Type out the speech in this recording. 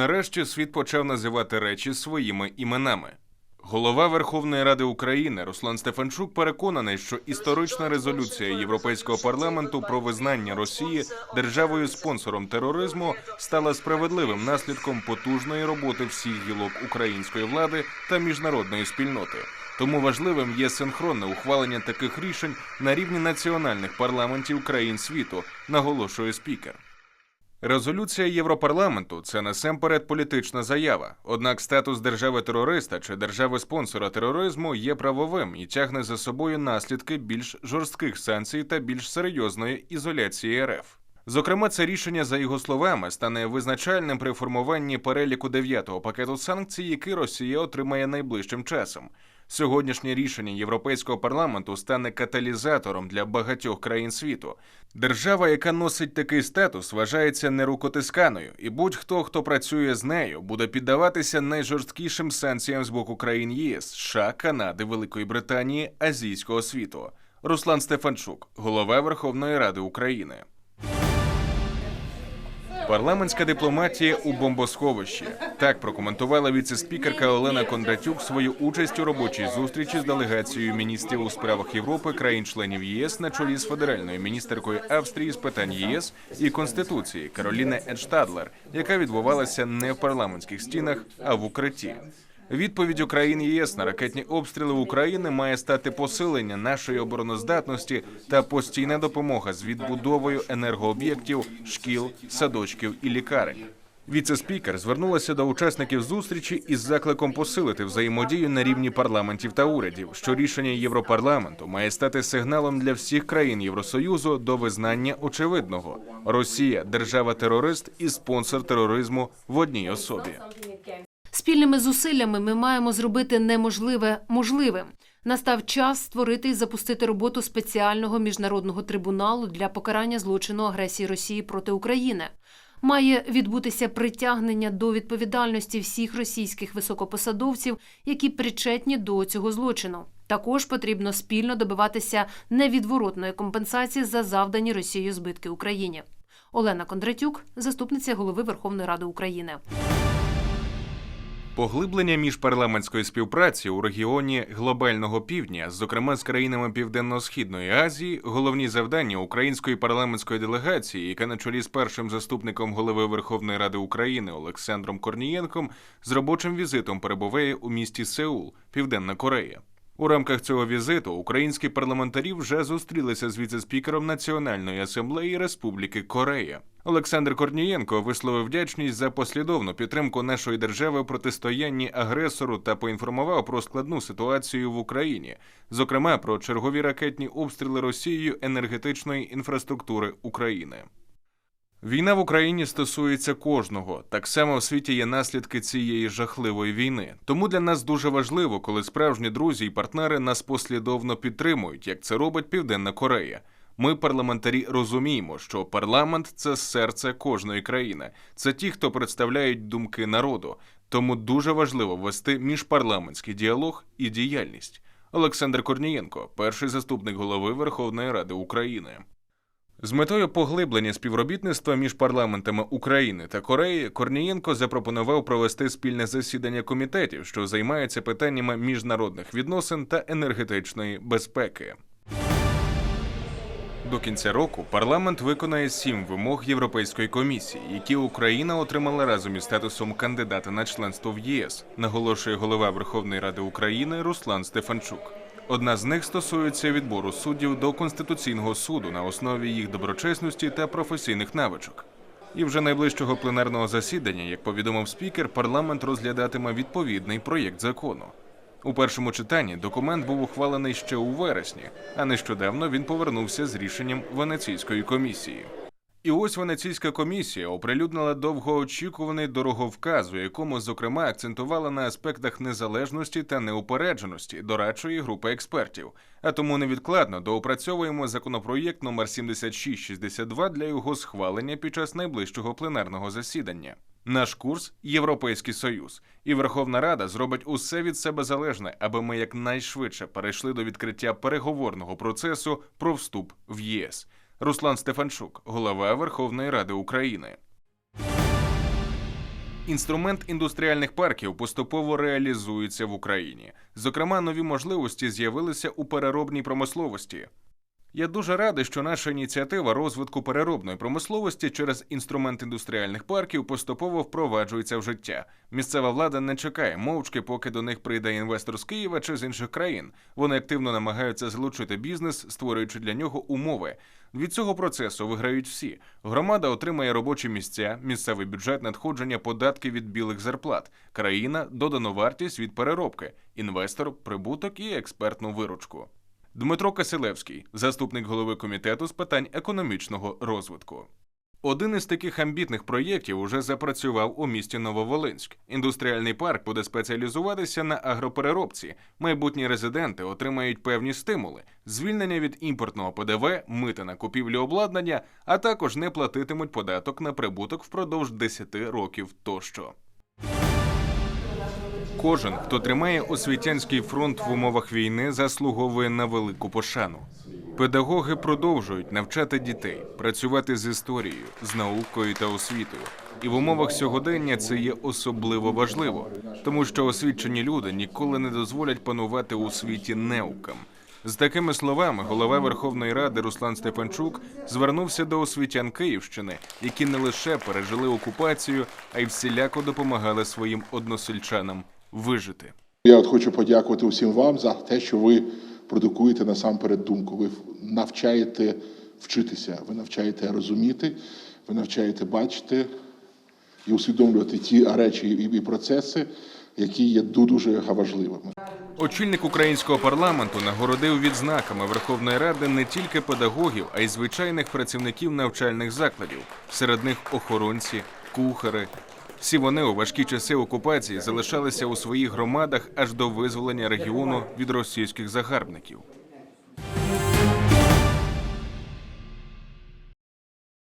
Нарешті світ почав називати речі своїми іменами. Голова Верховної Ради України Руслан Стефанчук переконаний, що історична резолюція Європейського парламенту про визнання Росії державою спонсором тероризму стала справедливим наслідком потужної роботи всіх гілок української влади та міжнародної спільноти. Тому важливим є синхронне ухвалення таких рішень на рівні національних парламентів країн світу, наголошує спікер. Резолюція Європарламенту це насамперед політична заява. Однак статус держави-терориста чи держави-спонсора тероризму є правовим і тягне за собою наслідки більш жорстких санкцій та більш серйозної ізоляції РФ. Зокрема, це рішення, за його словами, стане визначальним при формуванні переліку дев'ятого пакету санкцій, який Росія отримає найближчим часом. Сьогоднішнє рішення Європейського парламенту стане каталізатором для багатьох країн світу. Держава, яка носить такий статус, вважається нерукотисканою, і будь-хто, хто працює з нею, буде піддаватися найжорсткішим санкціям з боку країн ЄС, США, Канади, Великої Британії, Азійського світу. Руслан Стефанчук, голова Верховної Ради України. Парламентська дипломатія у бомбосховищі так прокоментувала віце-спікерка Олена Кондратюк свою участь у робочій зустрічі з делегацією міністрів у справах Європи, країн-членів ЄС на чолі з федеральною міністеркою Австрії з питань ЄС і конституції Кароліни Едштадлер, яка відбувалася не в парламентських стінах, а в укритті. Відповідь України ЄС на ракетні обстріли України має стати посилення нашої обороноздатності та постійна допомога з відбудовою енергооб'єктів, шкіл, садочків і лікарень. Віце-спікер звернулася до учасників зустрічі із закликом посилити взаємодію на рівні парламентів та урядів, що рішення Європарламенту має стати сигналом для всіх країн Євросоюзу до визнання очевидного: Росія держава-терорист і спонсор тероризму в одній особі. Спільними зусиллями ми маємо зробити неможливе можливим. Настав час створити і запустити роботу спеціального міжнародного трибуналу для покарання злочину агресії Росії проти України. Має відбутися притягнення до відповідальності всіх російських високопосадовців, які причетні до цього злочину. Також потрібно спільно добиватися невідворотної компенсації за завдані Росією збитки Україні. Олена Кондратюк, заступниця голови Верховної Ради України. Поглиблення міжпарламентської співпраці у регіоні глобального півдня, зокрема з країнами Південно-східної Азії, головні завдання української парламентської делегації, яка на чолі з першим заступником голови Верховної Ради України Олександром Корнієнком з робочим візитом перебуває у місті Сеул, Південна Корея. У рамках цього візиту українські парламентарі вже зустрілися з віце-спікером Національної асамблеї Республіки Корея. Олександр Корнієнко висловив вдячність за послідовну підтримку нашої держави в протистоянні агресору та поінформував про складну ситуацію в Україні, зокрема про чергові ракетні обстріли Росією енергетичної інфраструктури України. Війна в Україні стосується кожного. Так само в світі є наслідки цієї жахливої війни. Тому для нас дуже важливо, коли справжні друзі і партнери нас послідовно підтримують, як це робить Південна Корея. Ми, парламентарі, розуміємо, що парламент це серце кожної країни. Це ті, хто представляють думки народу. Тому дуже важливо вести міжпарламентський діалог і діяльність. Олександр Корнієнко, перший заступник голови Верховної Ради України. З метою поглиблення співробітництва між парламентами України та Кореї Корнієнко запропонував провести спільне засідання комітетів, що займаються питаннями міжнародних відносин та енергетичної безпеки. До кінця року парламент виконає сім вимог Європейської комісії, які Україна отримала разом із статусом кандидата на членство в ЄС, наголошує голова Верховної Ради України Руслан Стефанчук. Одна з них стосується відбору суддів до Конституційного суду на основі їх доброчесності та професійних навичок. І вже найближчого пленарного засідання, як повідомив спікер, парламент розглядатиме відповідний проєкт закону. У першому читанні документ був ухвалений ще у вересні, а нещодавно він повернувся з рішенням Венеційської комісії. І ось Венеційська комісія оприлюднила довгоочікуваний дороговказ, у якому, зокрема, акцентувала на аспектах незалежності та неупередженості дорадчої групи експертів. А тому невідкладно доопрацьовуємо законопроєкт номер 7662 для його схвалення під час найближчого пленарного засідання. Наш курс Європейський Союз, і Верховна Рада зробить усе від себе залежне, аби ми якнайшвидше перейшли до відкриття переговорного процесу про вступ в ЄС. Руслан Стефанчук, голова Верховної Ради України. Інструмент індустріальних парків поступово реалізується в Україні. Зокрема, нові можливості з'явилися у переробній промисловості. Я дуже радий, що наша ініціатива розвитку переробної промисловості через інструмент індустріальних парків поступово впроваджується в життя. Місцева влада не чекає мовчки, поки до них прийде інвестор з Києва чи з інших країн. Вони активно намагаються залучити бізнес, створюючи для нього умови. Від цього процесу виграють всі. Громада отримає робочі місця, місцевий бюджет, надходження, податки від білих зарплат, країна додану вартість від переробки, інвестор, прибуток і експертну виручку. Дмитро Касилевський, заступник голови комітету з питань економічного розвитку. Один із таких амбітних проєктів уже запрацював у місті Нововолинськ. Індустріальний парк буде спеціалізуватися на агропереробці. Майбутні резиденти отримають певні стимули: звільнення від імпортного ПДВ, мита на купівлю обладнання, а також не платитимуть податок на прибуток впродовж 10 років тощо. Кожен, хто тримає освітянський фронт в умовах війни, заслуговує на велику пошану. Педагоги продовжують навчати дітей, працювати з історією, з наукою та освітою. І в умовах сьогодення це є особливо важливо, тому що освічені люди ніколи не дозволять панувати у світі неукам. З такими словами голова Верховної Ради Руслан Стефанчук звернувся до освітян Київщини, які не лише пережили окупацію, а й всіляко допомагали своїм односельчанам вижити. Я от хочу подякувати усім вам за те, що ви продукуєте насамперед думку. Ви навчаєте вчитися, ви навчаєте розуміти, ви навчаєте бачити і усвідомлювати ті речі і і процеси, які є дуже важливими. Очільник українського парламенту нагородив відзнаками Верховної Ради не тільки педагогів, а й звичайних працівників навчальних закладів. Серед них охоронці, кухари. Всі вони у важкі часи окупації залишалися у своїх громадах аж до визволення регіону від російських загарбників.